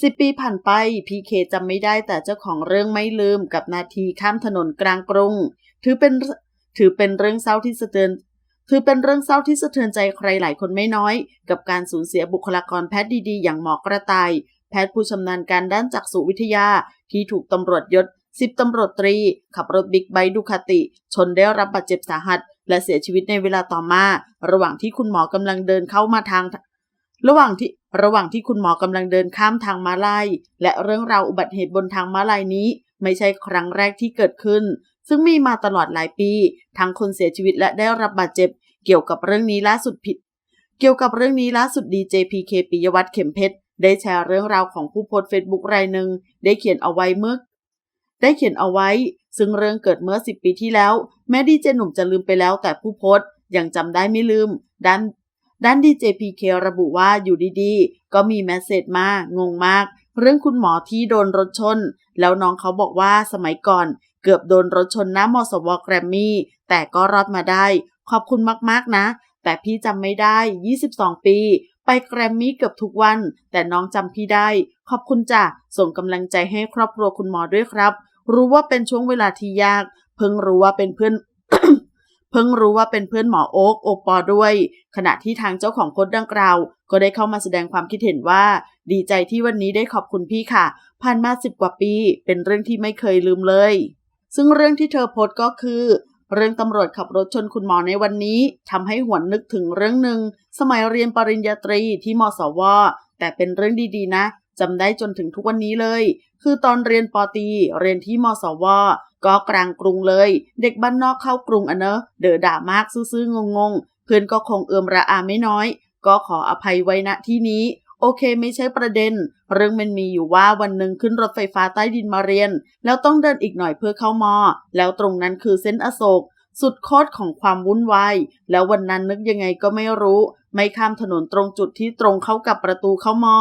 สิบปีผ่านไปพีเคจำไม่ได้แต่เจ้าของเรื่องไม่ลืมกับนาทีข้ามถนนกลางกรุง ถือเป็นถือเป็นเรื่องเศร้าที่สะเทือน ถือเป็นเรื่องเศร้าที่สะเทือนใจใครหลายคนไม่น้อย กับการสูญเสียบุคลากรแพทย์ดีๆ อย่างหมอกระต่าย แพทย์ผู้ชำนาญการด้านจักษุวิทยา ที่ถูกตำรวจยศสิบตำรวจตรี ขับรถบิ๊กไบค์ดูคาติ ชนได้รับบาดเจ็บสาหัส และเสียชีวิตในเวลาต่อมา ระหว่างที่คุณหมอกำลังเดินเข้ามาทาง ระหว่างที่ระหว่างที่คุณหมอกำลังเดินข้ามทางม้าลายและเรื่องราวอุบัติเหตุบนทางม้าลายนี้ ไม่ใช่ครั้งแรกที่เกิดขึ้น ซึ่งมีมาตลอดหลายปี ทั้งคนเสียชีวิตและได้รับบาดเจ็บ เกี่ยวกับเรื่องนี้ล่าสุดผิด เกี่ยวกับเรื่องนี้ล่าสุดดีเจพีเคปิยวัฒน์เข็มเพชรได้แชร์เรื่องราวของผู้โพสต์เฟซบุ๊กรายหนึ่งได้เขียนเอาไว้เมื่อได้เขียนเอาไว้ ซึ่งเรื่องเกิดเมื่อ 10 ปีที่แล้ว แม้ดีเจหนุ่มจะลืมไปแล้วแต่ผู้โพสต์ยังจำได้ไม่ลืม ด้าน ด้านดีเจพีเคระบุว่าอยู่ดีๆ ก็มีแมสเซจมางงมาก เรื่องคุณหมอที่โดนรถชน แล้วน้องเขาบอกว่าสมัยก่อน เกือบโดนรถชนหน้ามอสวแกรมมี่ แต่ก็รอดมาได้ ขอบคุณมากๆนะ แต่พี่จำไม่ได้ 22 ปี ไปแกรมมี่เกือบทุกวัน แต่น้องจำพี่ได้ ขอบคุณจ้ะส่งกำลังใจให้ครอบครัวคุณหมอด้วยครับ รู้ว่าเป็นช่วงเวลาที่ยาก เพิ่งรู้ว่าเป็นเพื่อน เพิ่งรู้ว่าเป็นเพื่อนหมอโอ๊กโอปอด้วย ขณะที่ทางเจ้าของโพสต์ดังกล่าว ก็ได้เข้ามาแสดงความคิดเห็นว่า ดีใจที่วันนี้ได้ขอบคุณพี่ค่ะผ่านมาสิบกว่าปี เป็นเรื่องที่ไม่เคยลืมเลย ซึ่งเรื่องที่เธอโพสต์ก็คือ เรื่องตำรวจขับรถชนคุณหมอในวันนี้ทำให้หวนนึกถึงเรื่องหนึ่งสมัยเรียนปริญญาตรีที่มสว แต่เป็นเรื่องดีๆนะ จำได้จนถึงทุกวันนี้เลย คือตอนเรียนปอตีเรียนที่มสวก็กลางกรุงเลย เด็กบ้านนอกเข้ากรุงอะเนอะเดอด่ามากซื่อๆงงๆ เพื่อนก็คงเอือมระอาไม่น้อย ก็ขออภัยไว้ณที่นี้ โอเคไม่ใช่ประเด็น เรื่องมันมีอยู่ว่าวันหนึ่งขึ้นรถไฟฟ้าใต้ดินมาเรียน แล้วต้องเดินอีกหน่อยเพื่อเข้ามอ แล้วตรงนั้นคือเส้นอโศกสุดโคตรของความวุ่นวาย แล้ววันนั้นนึกยังไงก็ไม่รู้ ไม่ข้ามถนนตรงจุดที่ตรงเข้ากับประตูเข้ามอ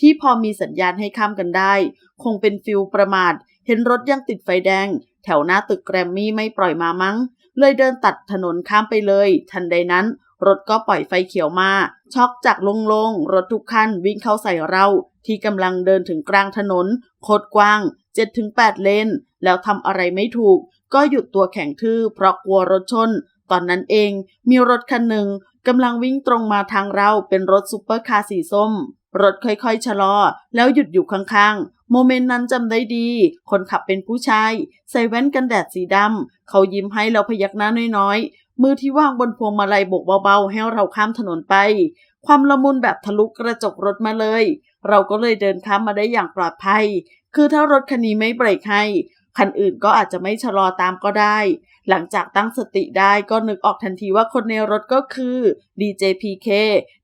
ที่พอมีสัญญาณให้ข้ามกันได้ คงเป็นฟิลประมาท เห็นรถยังติดไฟแดง แถวหน้าตึกแกรมมี่ไม่ปล่อยมามั้ง เลยเดินตัดถนนข้ามไปเลย ทันใดนั้น รถก็ปล่อยไฟเขียวมา ช็อกจากลงๆรถทุกคันวิ่งเข้าใส่เรา ที่กำลังเดินถึงกลางถนนโคตรกว้าง 7-8 เลน แล้วทำอะไรไม่ถูก ก็หยุดตัวแข็งทื่อเพราะกลัวรถชน ตอนนั้นเองมีรถคันหนึ่งกำลังวิ่งตรงมาทางเราเป็นรถซุปเปอร์คาร์สีส้ม รถค่อยๆ ชะลอ แล้วหยุดอยู่ข้างๆ โมเมนต์นั้นจำได้ดี คนขับเป็นผู้ชาย ใส่แว่นกันแดดสีดำ เขายิ้มให้เราพยักหน้าน้อยๆ มือที่ว่างบนพวงมาลัยโบกเบาๆ ให้เราข้ามถนนไป ความละมุนแบบทะลุกระจกรถมาเลย เราก็เลยเดินข้ามมาได้อย่างปลอดภัย คือถ้ารถคันนี้ไม่เบรกให้ คันอื่นก็อาจจะไม่ชะลอตามก็ได้ หลังจากตั้งสติได้ก็นึกออกทันทีว่าคนในรถก็คือ DJPK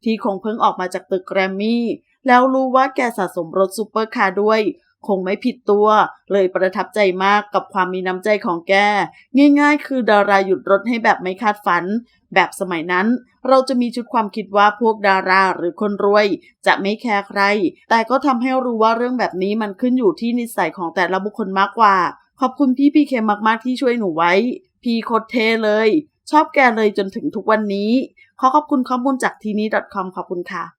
ที่คงเพิ่งออกมาจากตึกแกรมมี่ แล้วรู้ว่าแกสะสมรถซูเปอร์คาร์ด้วย คงไม่ผิดตัว เลยประทับใจมากกับความมีน้ำใจของแก ง่ายๆ คือดาราหยุดรถให้แบบไม่คาดฝัน แบบสมัยนั้น เราจะมีชุดความคิดว่าพวกดาราหรือคนรวย จะไม่แคร์ใคร แต่ก็ทำให้รู้ว่าเรื่องแบบนี้มันขึ้นอยู่ที่นิสัยของแต่ละบุคคลมากกว่า ขอบคุณพี่พีเคมากๆที่ช่วยหนูไว้ พี่โคตรเทเลย ชอบแกเลยจนถึงทุกวันนี้ ขอขอบคุณข้อมูลจากทีนี้ .com ขอบคุณค่ะ